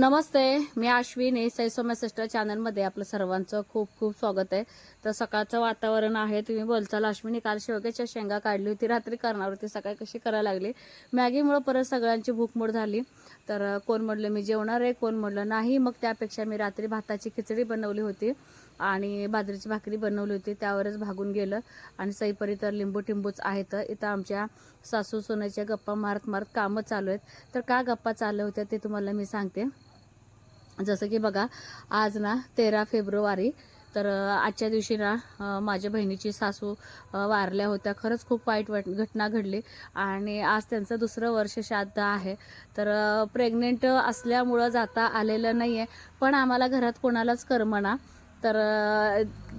नमस्ते मी Ashwini सैसोम्या sister चॅनलमध्ये आपलं सर्वांचं खूप खूप स्वागत आहे. तर सकाळचं वातावरण आहे तुम्ही बोलचाल अश्विनी काल शेवग्याच्या शेंगा काढली होती रात्री करणार होती सकाळी कशी करायला लागली? मॅगीमुळं परत सगळ्यांची भूकमोड झाली. तर कोण म्हटलं मी जेवणार आहे कोण म्हटलं नाही मग त्यापेक्षा मी रात्री भाताची खिचडी बनवली होती आणि बाजरीची भाकरी बनवली होती त्यावरच भागून गेलं. आणि सईपरी तर लिंबू टिंबूच आहेत इथं आमच्या सासू सोन्याच्या गप्पा मारत मारत कामं चालू आहेत. तर का गप्पा चालू होत्या ते तुम्हाला मी सांगते. जसं की बघा आज ना तेरा फेब्रुवारी तर आजच्या दिवशी ना माझ्या बहिणीची सासू वारल्या होत्या. खरंच खूप वाईट वाट घटना घडली. आणि आज त्यांचं दुसरं वर्ष श्राद्ध आहे. तर प्रेग्नेंट असल्यामुळं जाता आलेलं नाही आहे पण आम्हाला घरात कोणालाच करमना तर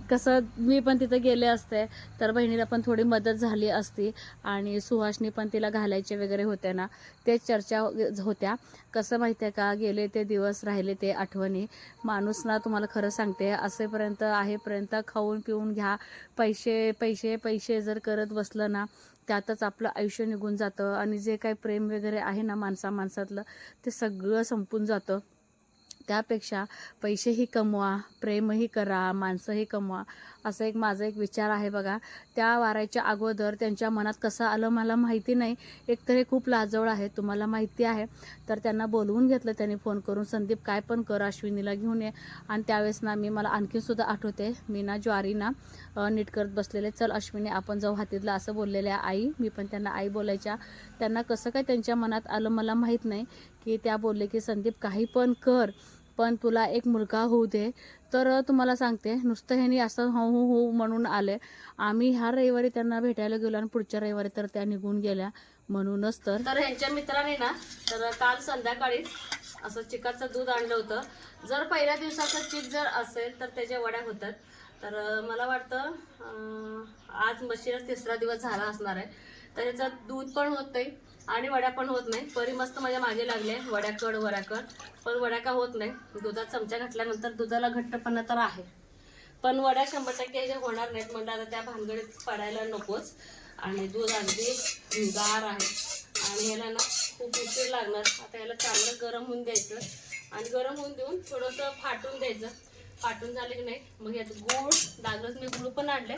कसं मी पण तिथं गेले असते तर बहिणीला पण थोडी मदत झाली असती आणि सुहासनी पण तिला घालायचे वगैरे होते ना ते चर्चा होत्या. कसं माहिती आहे का गेले ते दिवस राहिले ते आठवणी. माणूस ना तुम्हाला खरं सांगते असेपर्यंत आहेपर्यंत खाऊन पिऊन घ्या. पैसे पैसे पैसे जर करत बसलं ना त्यातच आपलं आयुष्य निघून जातं आणि जे काही प्रेम वगैरे आहे ना माणसा माणसातलं ते सगळं संपून जातं. त्यापेक्षा पैसेही कमवा प्रेमही करा माणसंही कमवा असं एक माझा एक विचार आहे बघा. त्या वारायच्या अगोदर त्यांच्या मनात कसं आलं मला माहिती नाही. एकतर हे खूप लाजवळ आहे तुम्हाला माहिती आहे. तर त्यांना बोलवून घेतलं त्यांनी फोन करून संदीप काय पण कर अश्विनीला घेऊन ये. आणि त्यावेळेस ना मी मला आणखी सुद्धा आठवते मी ना ज्वारी ना नीट करत बसलेले. चल अश्विनी आपण जाऊ हातीतला असं बोललेल्या आई. मी पण त्यांना आई बोलायच्या. त्यांना कसं काय त्यांच्या मनात आलं मला माहीत नाही की त्या बोलले की संदीप काही पण कर पण तुला एक मुलगा होऊ दे. तर तुम्हाला सांगते नुसतं ह्यानी असं हो हो हो म्हणून आले. आम्ही ह्या रविवारी त्यांना भेटायला गेलो आणि पुढच्या रविवारी तर त्या निघून गेल्या. म्हणूनच तर. तर ह्यांच्या मित्राने ना तर काल संध्याकाळी असं चिकाचं दूध आणलं होतं. जर पहिल्या दिवसाचं चिक जर असेल तर त्याच्या वड्या होतात. तर मला वाटतं आज मशीनच तिसरा दिवस झाला असणार आहे. तर याचं दूध पण होत नाही आणि वड्या पण होत नाही. परी मस्त माझ्या मागे लागले. वड्या कड कड पण वड्या का होत नाही. दुधात चमचा घातल्यानंतर दुधाला घट्टपणा तर आहे. पण वड्या शंभर टक्के होणार नाहीत म्हणजे आता त्या भानगडीत पडायला नकोच. आणि दूध अगदी गार आहे. आणि ह्याला ना खूप उशीर लागणार. आता ह्याला चांगलं गरम होऊन द्यायचं. आणि गरम होऊन देऊन थोडंसं फाटून द्यायचं. फाटून झाले की नाही मग यात गूळ लागलंच मी गुळ पण आणले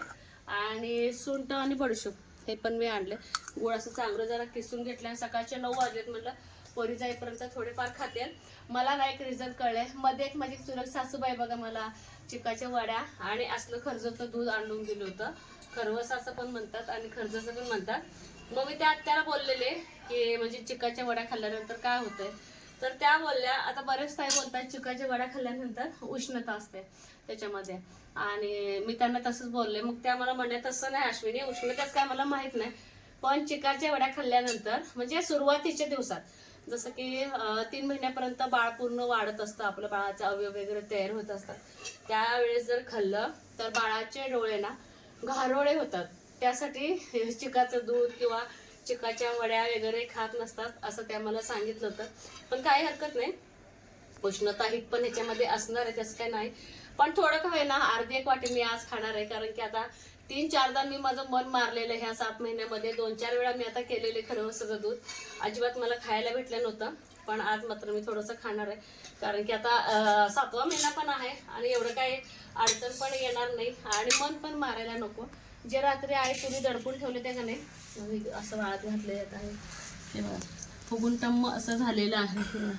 आणि सुंठ आणि बडीशोप. हे पण मी आणले गुळ असं चांगलं जरा किसून घेतलं आणि सकाळचे नऊ वाजलेत म्हटलं पोरी जाईपर्यंत थोडेफार खाते मला ना एक रिझन कळले मध्ये एक माझी चुरक सासूबाई बघा मला चिकाच्या वड्या आणि असलं खर्जाचं दूध आणून दिलं होतं. खरवस असं पण म्हणतात आणि खर्जाचं पण म्हणतात. मग मी त्या आत्याला बोललेले की म्हणजे चिकाच्या वड्या खाल्ल्यानंतर काय होतंय? तर त्या बोलल्या आता बरेच ताई बोलतात चिकाच्या वड्या खाल्ल्यानंतर उष्णता असते त्याच्यामध्ये. आणि मी त्यांना तसंच बोलले मग त्या मला म्हणले तसं नाही अश्विनी उष्णताच काय मला माहीत नाही. पण चिकाच्या वड्या खाल्ल्यानंतर म्हणजे सुरुवातीच्या दिवसात जसं की तीन महिन्यापर्यंत बाळ पूर्ण वाढत असतं आपलं बाळाचं अवयव वगैरे तयार होत असतात. त्यावेळेस जर खाल्लं तर बाळाचे डोळे ना घारोळे होतात. त्यासाठी चिकाचं दूध किंवा चिकाच्या वड्या वगैरे खात नसतात असं त्या मला सांगितलं होतं. पण काही हरकत नाही. उष्णता ही पण ह्याच्यामध्ये असणार आहे तसं काय नाही. पण थोडं का होईना अर्धी एक वाटी मी आज खाणार आहे कारण की आता तीन चारदा मी माझं मन मारलेलं ह्या सात महिन्यामध्ये. दोन चार वेळा मी आता केलेले खरं सगळं दूध. अजिबात मला खायला भेटलं नव्हतं पण आज मात्र मी थोडंसं खाणार आहे. कारण की आता सातवा महिना पण आहे आणि एवढं काही अडचण पण येणार नाही आणि मन पण मारायला नको. जे रात्री आहे तुम्ही दडपून ठेवले ते का नाही असं वाळत घातले जात आहे. हे बघा. फुगून टम्म असं झालेलं आहे.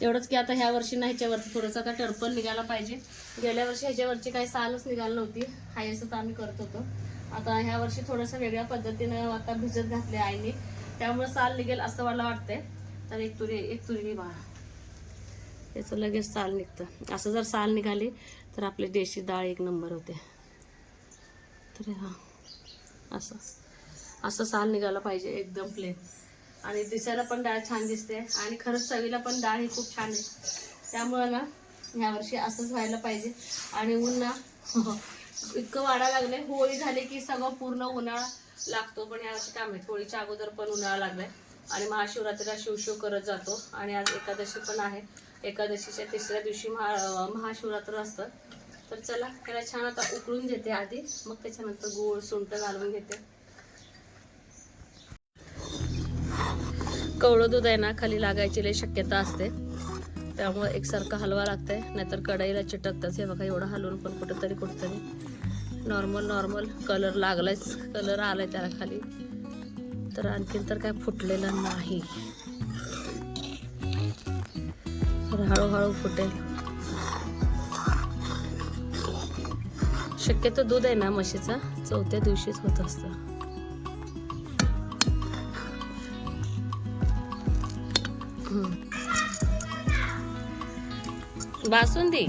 तेवढंच की आता ह्या वर्षी ना ह्याच्यावरती थोडंसं आता टर्पल निघायला पाहिजे. गेल्या वर्षी ह्याच्यावरची काही सालच निघाली नव्हती. हाय असं आम्ही करत होतो. आता ह्या वर्षी थोडंसं वेगळ्या पद्धतीनं आता भिजत घातले आईने. त्यामुळे साल निघेल असं मला वाटतंय. तर एक तुरी एक तुरी बाळा. याचं लगेच साल निघतं. असं जर साल निघाली तर आपली देशी डाळ एक नंबर होते. अरे हां. असं. असं साल निघालं पाहिजे एकदम प्लेन आणि दिसायला पण डाळ छान दिसते. आणि खरंच चवीला पण डाळ ही खूप छान आहे. त्यामुळं ना ह्यावर्षी असंच व्हायला पाहिजे. आणि ऊन ना इतकं वाढा लागले होळी झाली की सगळं पूर्ण उन्हाळा लागतो. पण यावर्षी काय आहे होळीच्या अगोदर पण उन्हाळा लागलाय. आणि महाशिवरात्रीला शिवशिव करत जातो. आणि आज एकादशी पण आहे. एकादशीच्या तिसऱ्या दिवशी महा महाशिवरात्र असतं. तर चला त्याला छान आता उकळून घेते आधी. मग त्याच्यानंतर गोळ सुंठ घालून घेते. कवळं दूध आहे ना खाली लागायची लई शक्यता असते. त्यामुळे एकसारखं हलवा लागतंय नाहीतर कढईला चिटकतंच. हे बघा एवढं हलवून पण कुठंतरी कुठंतरी. नॉर्मल नॉर्मल कलर लागलायच कलर आलाय त्याला खाली. तर आणखीन तर काय फुटलेलं नाही. तर हळूहळू फुटेल. शक्यतो दूध आहे ना म्हशीचा? चौथ्या दिवशीच होत असतं. बासुंदी.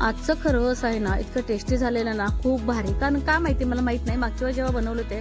आजचं खरवस आहे ना इतकं टेस्टी झालेलं ना खूप भारी. कारण का माहिती मला माहीत नाही मागच्या वेळी जेव्हा बनवलं ते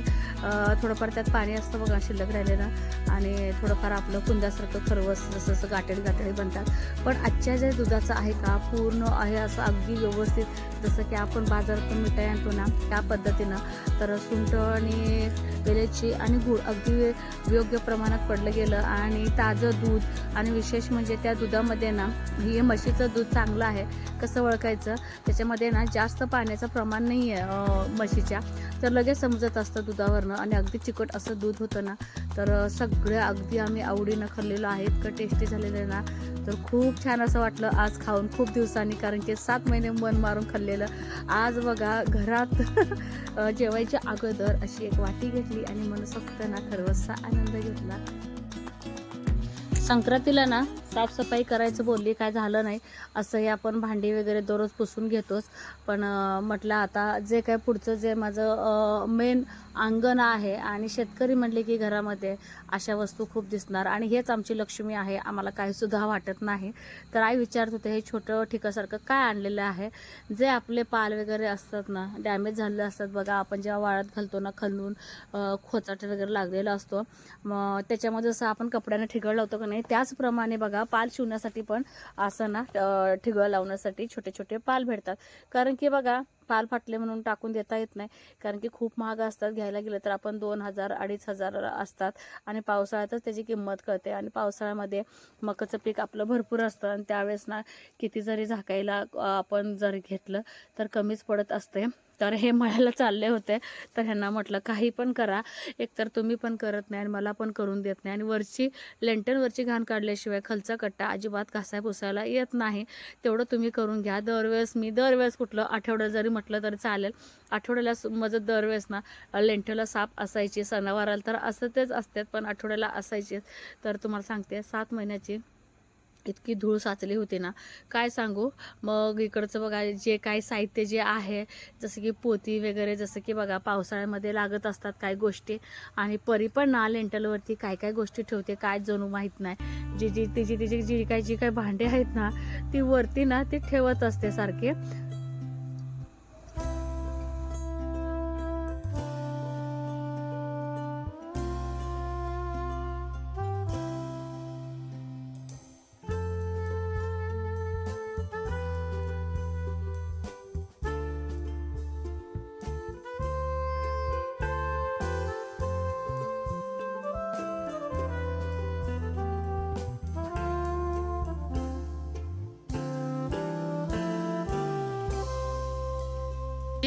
थोडंफार त्यात पाणी असतं बघा शिल्लक राहिलेलं. आणि थोडंफार आपलं कुंजासारखं खरवस जसं जसं गाठेडी गाठेडी बनतात. पण आजच्या ज्या दुधाचं आहे का पूर्ण आहे असं अगदी व्यवस्थित. जसं की आपण बाजारातून मिठाई आणतो ना त्या पद्धतीनं. तर सुंठ आणि वेलची आणि गूळ अगदी योग्य प्रमाणात पडलं गेलं. आणि ताजं दूध आणि विशेष म्हणजे त्या दुधामध्ये ना हे म्हशीचं दूध चांगलं आहे. कसं ओळखायचं? त्याच्यामध्ये ना जास्त पाण्याचं प्रमाण नाही आहे म्हशीच्या. तर लगेच समजत असतं दुधावरनं. आणि अगदी चिकट असं दूध होतं ना तर सगळं अगदी आम्ही आवडीनं खाल्लेलो आहे इतकं टेस्टी झालेलं आहे ना तर खूप छान असं वाटलं आज खाऊन खूप दिवसांनी कारण की सात महिने मन मारून खाल्लेलं. आज बघा घरात जेवायच्या अगोदर अशी एक वाटी घेतली आणि मनसोक्त ना खरवसचा आनंद घेतला. संक्रांतीला ना साफसफाई करायचं बोलली काय झालं नाही असंही आपण भांडी वगैरे दररोज पुसून घेतोच. पण म्हटलं आता जे काय पुढचं जे माझं मेन अंगण आहे आणि शेतकरी म्हणले की घरामध्ये अशा वस्तू खूप दिसणार. आणि हेच आमची लक्ष्मी आहे आम्हाला काही सुद्धा वाटत नाही. तर आई विचारत होते हे छोटं ठिकासारखं काय आणलेलं आहे? जे आपले पाल वगैरे असतात ना डॅमेज झालेले असतात. बघा आपण जेव्हा वाळत घालतो ना खलून खोचाट वगैरे लागलेला असतो. मग त्याच्यामध्ये जसं आपण कपड्यानं ठिगळ लावतो का नाही त्याचप्रमाणे बघा पाल शिवण्यासाठी पण असं ना ठिगळ लावण्यासाठी छोटे छोटे पाल भेटतात. कारण की बघा पाल फाटले म्हणून टाकून देता येत नाही. कारण की खूप महाग असतात. घ्यायला गेलं तर आपण दोन हजार अडीच हजार असतात. आणि पावसाळ्यातच त्याची किंमत कळते. आणि पावसाळ्यामध्ये मकाचं पीक आपलं भरपूर असतं. आणि त्यावेळेस ना किती जरी झाकायला आपण जर घेतलं तर कमीच पडत असते. तर हे मळायला चालले होते. तर ह्यांना म्हटलं काही पण करा. एकतर तुम्ही पण करत नाही आणि मला पण करून देत नाही. आणि वरची लेंटनवरची घाण काढल्याशिवाय खालचा कट्टा अजिबात घासाय पुसायला येत नाही. तेवढं तुम्ही करून घ्या. दरवेळेस मी दरवेळेस कुठलं आठवडं जरी म्हटलं तरी चालेल. आठवड्याला स- म्हणजे दरवेळेस ना लेंटेला साप असायची. सणावाराला तर असं तेच असतात पण आठवड्याला असायचे. तर तुम्हाला सांगते सात महिन्याची इतकी धूळ साचली होती ना. काय सांगू? मग इकडचं बघा जे काय साहित्य जे आहे जसं की पोती वगैरे जसं की बघा पावसाळ्यामध्ये लागत असतात काही गोष्टी. आणि परी पण ना लेंटलवरती काय काय गोष्टी ठेवते काय जणू माहीत नाही. जी जी तिची तिची जी काय जी काय भांडे आहेत ना ती वरती ना ती ठेवत असते सारखे.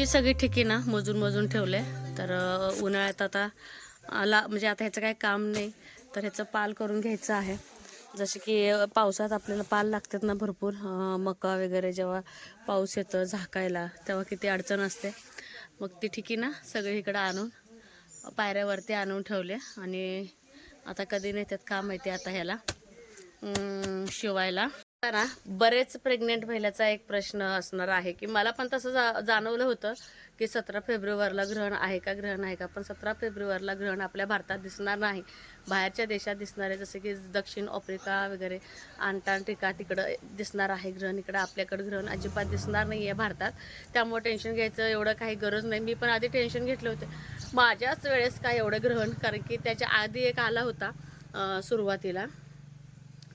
ती सगळी ठिकी ना मोजून मोजून ठेवले तर उन्हाळ्यात आता आला म्हणजे आता ह्याचं काही काम नाही तर ह्याचं पाल करून घ्यायचं आहे. जसे की पावसात आपल्याला पाल लागतात ना भरपूर मका वगैरे जेव्हा पाऊस येतं झाकायला तेव्हा किती अडचण असते. मग ती ठिकी ना सगळी इकडं आणून पायऱ्यावरती आणून ठेवले. आणि आता कधी नेतात का माहिती आता ह्याला शिवायला. ना बरेच प्रेग्नेंट महिलाचा एक प्रश्न असणार आहे की मला पण तसं जा जाणवलं होतं की सतरा फेब्रुवारीला ग्रहण आहे का ग्रहण आहे का? पण सतरा फेब्रुवारीला ग्रहण आपल्या भारतात दिसणार नाही. बाहेरच्या देशात दिसणारे जसे की दक्षिण आफ्रिका वगैरे अंटार्क्टिका तिकडं दिसणार आहे ग्रहण. इकडं आपल्याकडं ग्रहण अजिबात दिसणार नाही आहे भारतात. त्यामुळे टेन्शन घ्यायचं एवढं काही गरज नाही. मी पण आधी टेन्शन घेतले होते. माझ्याच वेळेस काय एवढं ग्रहण? कारण की त्याच्या आधी एक आला होता सुरुवातीला.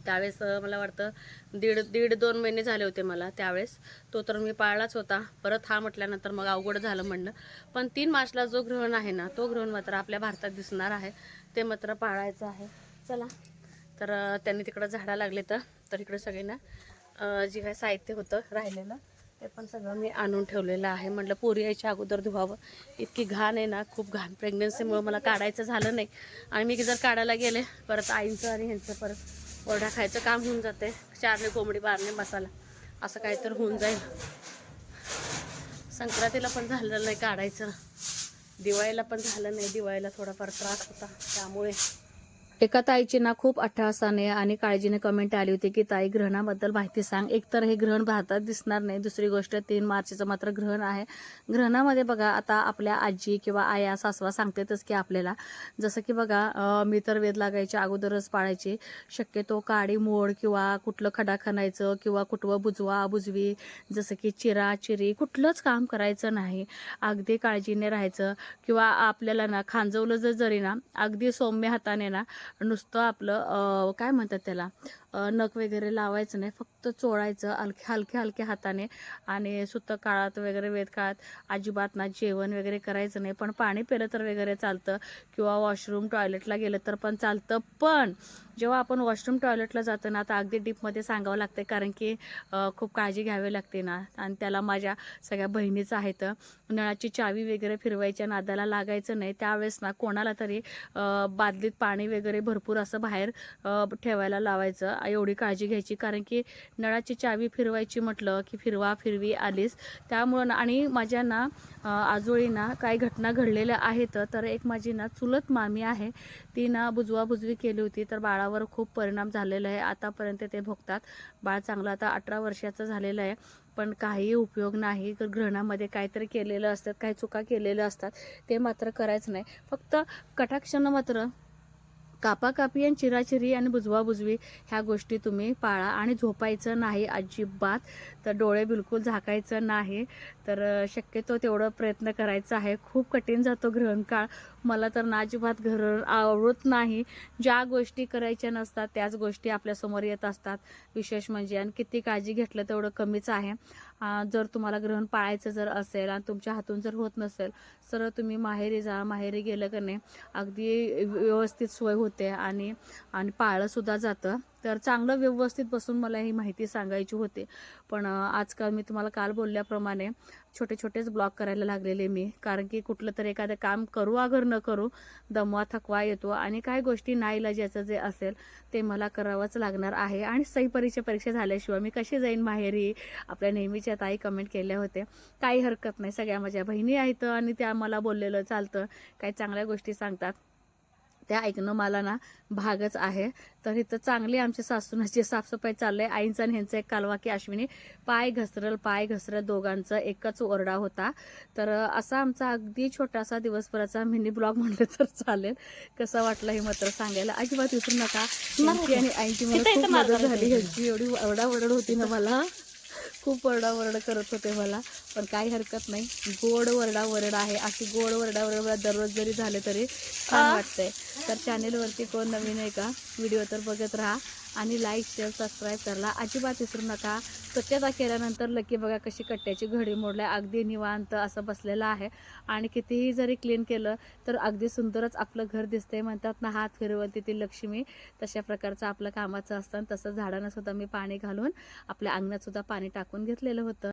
त्यावेळेस मला वाटतं दीड दीड दोन महिने झाले होते मला त्यावेळेस. तो तर मी पाळलाच होता. परत हा म्हटल्यानंतर मग अवघड झालं म्हणलं पण तीन मार्चला जो ग्रहण आहे ना तो ग्रहण मात्र आपल्या भारतात दिसणार आहे. ते मात्र पाळायचं आहे. चला. तर त्यांनी तिकडं झाडा लागले तर इकडं इकडे जे काही साहित्य होतं राहिलेलं ते पण सगळं मी आणून ठेवलेलं आहे. म्हटलं पोरी यायच्या अगोदर धुवावं. इतकी घाण आहे ना खूप घाण. प्रेग्नन्सीमुळं मला काढायचं झालं नाही. आणि मी जर काढायला गेले परत आईंचं आणि ह्यांचं परत ओरडा खायचं काम होऊन जाते चारणे कोंबडी बारणे मसाला. असं काहीतरी होऊन जाईल. संक्रांतीला पण झालेलं नाही काढायचं. दिवाळीला पण झालं नाही. दिवाळीला थोडाफार त्रास होता. त्यामुळे एका ताईची ना खूप अठ्ठासाने आणि काळजीने कमेंट आली होती की ताई ग्रहणाबद्दल माहिती सांग. एकतर हे ग्रहण भारतात दिसणार नाही. दुसरी गोष्ट तीन मार्चचं मात्र ग्रहण आहे. ग्रहणामध्ये बघा आता आपल्या आजी किंवा आया सासवा सांगतातच की आपल्याला जसं की बघा मी तर वेद लागायच्या अगोदरच पाळायची. शक्यतो काडी मोड किंवा कुठलं खडा खणायचं किंवा कुठवं बुजवा बुजवी जसं की चिरा चिरी कुठलंच काम करायचं नाही. अगदी काळजीने राहायचं. किंवा आपल्याला ना खांजवलं जर जरी ना अगदी सौम्य हाताने ना नुसतं आपलं अं, काय म्हणतात त्याला नख वगैरे लावायचं नाही फक्त चोळायचं हलक्या हलक्या हलक्या हाताने आणि सुत काळात वगैरे वेद काळात अजिबात ना जेवण वगैरे करायचं नाही. पण पाणी पिलं तर वगैरे चालतं किंवा वॉशरूम टॉयलेटला गेलं तर पण चालतं. पण जेव्हा आपण वॉशरूम टॉयलेटला जातो ना आता अगदी डीपमध्ये सांगावं लागतं कारण की खूप काळजी घ्यावी लागते ना. आणि त्याला माझ्या सगळ्या बहिणीच आहेत. नळाची चावी वगैरे फिरवायच्या नादाला लागायचं नाही. त्यावेळेस ना कोणाला तरी बादलीत पाणी वगैरे भरपूर असं बाहेर ठेवायला लावायचं. एवढी काळजी घ्यायची. कारण की नळाची चावी फिरवायची म्हटलं की फिरवा फिरवी आलीस. त्यामुळं ना आणि माझ्या ना अं, आजोळी ना काही घटना घडलेल्या आहेत. तर एक माझी ना चुलत मामी आहे. ती ना बुजवाबुजवी केली होती. तर बाळावर खूप परिणाम झालेला आहे. आतापर्यंत ते भोगतात. बाळ चांगलं आता अठरा वर्षाचं झालेलं आहे. पण काही उपयोग नाही. तर ग्रहणामध्ये काहीतरी केलेलं असतात. काही चुका केलेल्या असतात. ते मात्र करायचं नाही. फक्त कटाक्षानं मात्र कापाकापी आणि चिराचिरी आणि बुजवाबुजवी ह्या गोष्टी तुम्ही पाळा आणि झोपायचं नाही अजिबात. तर डोळे बिलकुल झाकायचं नाही. तर शक्यतो तेवढं प्रयत्न करायचा आहे. खूप कठीण जातो ग्रहणकाळ. मला तर ना अजिबात घर आवडत नाही. ज्या गोष्टी करायच्या नसतात त्याच गोष्टी आपल्यासमोर येत असतात. विशेष म्हणजे आणि किती काळजी घेतलं तेवढं कमीच आहे. जर तुम्हाला ग्रहण पाळायचं जर असेल आणि तुमच्या हातून जर होत नसेल तर तुम्ही माहेरी जा माहेरी गेलं का नाही अगदी व्यवस्थित सोय होते आणि आणि पाळलंसुद्धा जातं. तर चांगलं व्यवस्थित बसून मला ही माहिती सांगायची होती. पण आजकाल मी तुम्हाला काल बोलल्याप्रमाणे छोटे छोटेच ब्लॉग करायला लागलेले मी. कारण की कुठलं तरी एखादं काम करू अगर न करू दमवा थकवा येतो आणि काय गोष्टी नाईलाजाचं जे असेल ते मला करावंच लागणार आहे. आणि सही परीक्षा परीक्षा झाल्याशिवाय मी कशी जाईन माहेरी? आपल्या नेहमीच्या ताई कमेंट केल्या होत्या. काही हरकत नाही. सगळ्या माझ्या बहिणी आहेत आणि त्या मला बोललेलं चालतं. काही चांगल्या गोष्टी सांगतात. त्या ऐकणं मला ना भागच आहे. तर इथं चांगली आमच्या सासूनाची साफसफाई चाललंय. आईंचा आणि ह्यांचा एक कालवा की अश्विनी पाय घसरल पाय घसरल दोघांचा एकच ओरडा होता. तर असा आमचा अगदी छोटासा दिवसभराचा मिनी ब्लॉग म्हणलं तर चालेल. कसा वाटला हे मात्र सांगायला अजिबात विसरू नका. आणि आईंची मला खूप मदत झाली. ह्यांची एवढी ओरडाओरड होती ना मला. खूप ओरडाओरड करत होते मला पण काही हरकत नाही. गोड वरडा वरड आहे. अशी गोड वरडा वरड दररोज जरी झाले तरी छान वाटतंय. तर चॅनेलवरती कोण नवीन आहे का? व्हिडिओ तर बघत राहा. आणि लाईक शेअर सबस्क्राईब करायला अजिबात विसरू नका. स्वच्छता केल्यानंतर लकी बघा कशी कट्ट्याची घडी मोडल्या. अगदी निवांत असं बसलेलं आहे. आणि कितीही जरी क्लीन केलं तर अगदी सुंदरच आपलं घर दिसतंय. म्हणतात ना हात फिरवल ती लक्ष्मी. तशा प्रकारचं आपलं कामाचं असतं. आणि तसं झाडांना सुद्धा मी पाणी घालून आपल्या अंगणात सुद्धा पाणी टाकून घेतलेलं होतं.